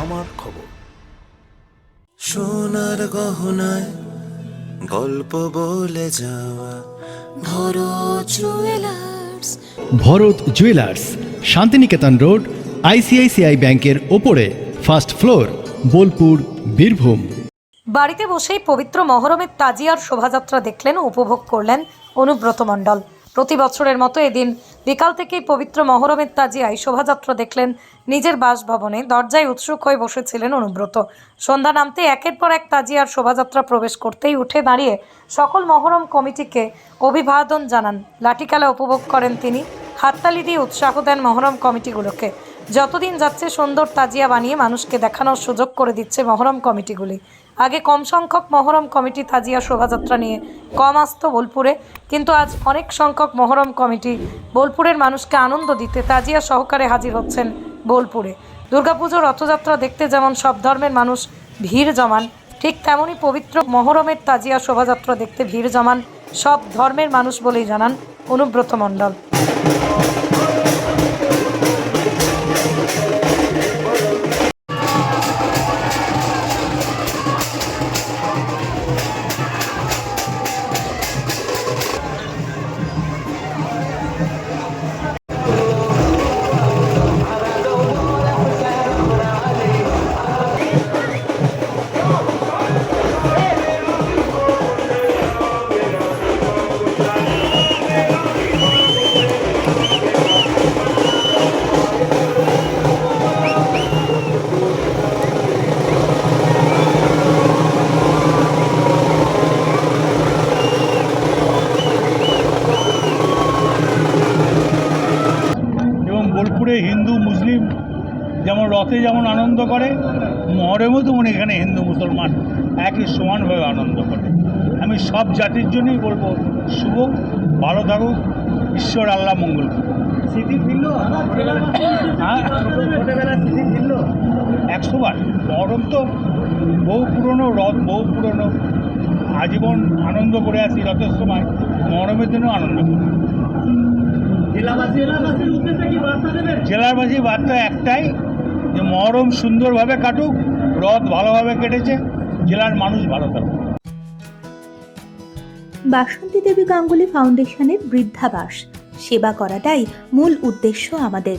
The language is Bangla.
আমার খবর। সোনার গহনায় গল্প বলে যাওয়া Bharat jewellers Bharat jewellers Santiniketan road ICICI ব্যাংকের ওপরে ফার্স্ট ফ্লোর বোলপুর বীরভূম। বাড়িতে বসেই পবিত্র মহরমের তাজিয়ার শোভাযাত্রা দেখলেন ও উপভোগ করলেন অনুব্রত মণ্ডল। প্রতি বছরের মতো এদিন বিকাল থেকেই পবিত্র মহরমের তাজিয়ায় শোভাযাত্রা দেখলেন নিজের বাসভবনে দরজায় উৎসুক হয়ে বসেছিলেন অনুব্রত। সন্ধ্যা নামতে একের পর এক তাজিয়ার শোভাযাত্রা প্রবেশ করতেই উঠে দাঁড়িয়ে সকল মহরম কমিটিকে অভিবাদন জানান। লাঠিকালা উপভোগ করেন তিনি। হাততালি দিয়ে উৎসাহ দেন মহরম কমিটিগুলোকে। যতদিন যাচ্ছে সুন্দর তাজিয়া বানিয়ে মানুষকে দেখানোর সুযোগ করে দিচ্ছে মহরম কমিটিগুলি। আগে কম সংখ্যক মহরম কমিটি তাজিয়া শোভাযাত্রা নিয়ে, কম আসতো বোলপুরে, কিন্তু আজ অনেক সংখ্যক মহরম কমিটি বোলপুরের মানুষকে আনন্দ দিতে তাজিয়া সহকারে হাজির হচ্ছেন বোলপুরে। দুর্গাপুজো রথযাত্রা দেখতে যেমন সব ধর্মের মানুষ ভিড় জমান, ঠিক তেমনই পবিত্র মহরমের তাজিয়া শোভাযাত্রা দেখতে ভিড় জমান সব ধর্মের মানুষ বলেই জানান অনুব্রত মণ্ডল। এবং হিন্দু মুসলিম যেমন রথে যেমন আনন্দ করে মহরমেও তেমন এখানে হিন্দু মুসলমান একই সমানভাবে আনন্দ করে। আমি সব জাতির জন্যই বলব শুভ ভালো থাকুক ঈশ্বর আল্লাহ মঙ্গল। হ্যাঁ? একশো বার মহরম তো বহু পুরনো রথ বহু পুরনো আজীবন আনন্দ করে আসি রথের সময় মহরমের জন্য আনন্দ করি। জেলাবাসী বার্তা একটাই যে মহরম সুন্দরভাবে কাটুক রথ ভালোভাবে কেটেছে জেলার মানুষ ভালো থাকুক। বাসন্তী দেবী গাঙ্গুলি ফাউন্ডেশনের বৃদ্ধাবাস। সেবা করাটাই মূল উদ্দেশ্য আমাদের।